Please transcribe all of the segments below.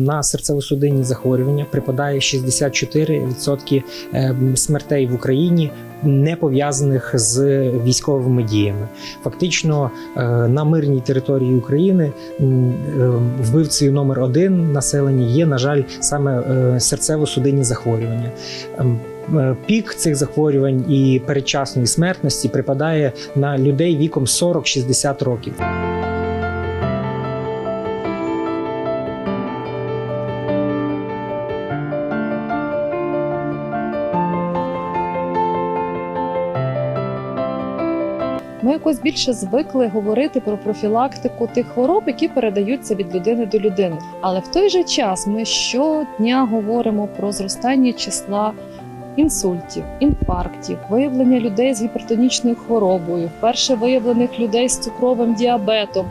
на серцево-судинні захворювання припадає 64% е, смертей в Україні. Не пов'язаних з військовими діями, фактично е, на мирній території України е, вбивцею номер один населення є, на жаль, саме серцево-судинні захворювання. Ем, Пік цих захворювань і передчасної смертності припадає на людей віком 40-60 років. Ми якось більше звикли говорити про профілактику тих хвороб, які передаються від людини до людини. Але в той же час ми щодня говоримо про зростання числа інсультів, інфарктів, виявлення людей з гіпертонічною хворобою, вперше виявлених людей з цукровим діабетом.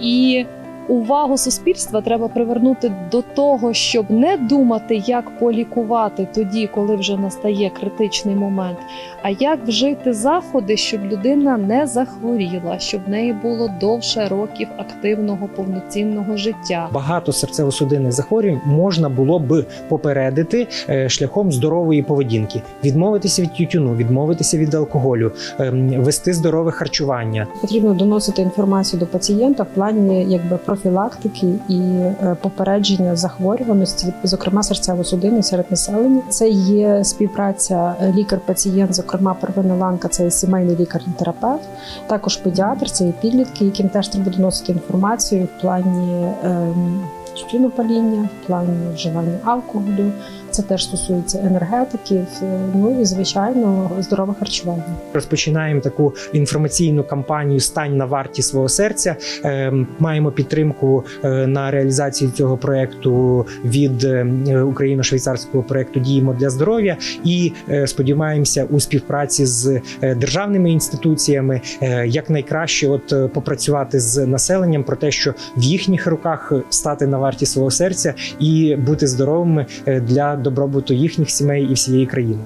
І увагу суспільства треба привернути до того, щоб не думати, як полікувати тоді, коли вже настає критичний момент, а як вжити заходи, щоб людина не захворіла, щоб в неї було довше років активного повноцінного життя. Багато серцево-судинних захворювань можна було б попередити е, шляхом здорової поведінки, відмовитися від тютюну, відмовитися від алкоголю, ем, вести здорове харчування. Потрібно доносити інформацію до пацієнта в плані якби профілактики і е, попередження захворюваності, зокрема серцево-судинних серед населення. Це є співпраця е, лікар-пацієнт, зокрема первинна ланка, це і сімейний лікар-терапевт, також педіатр, це і підлітки, яким теж треба доносити інформацію в плані. ем, Тютюнопаління, в плані вживання алкоголю, це теж стосується енергетиків, е, ну і звичайно здорове харчування. Розпочинаємо таку інформаційну кампанію Стань на варті свого серця. Ем, Маємо підтримку е, на реалізацію цього проекту від е, україно-швейцарського проекту Діємо для здоров'я і сподіваємося у співпраці з державними інституціями е, якнайкраще от попрацювати з населенням про те, що в їхніх руках стати на варті свого серця і бути здоровими для добробуту їхніх сімей і всієї країни.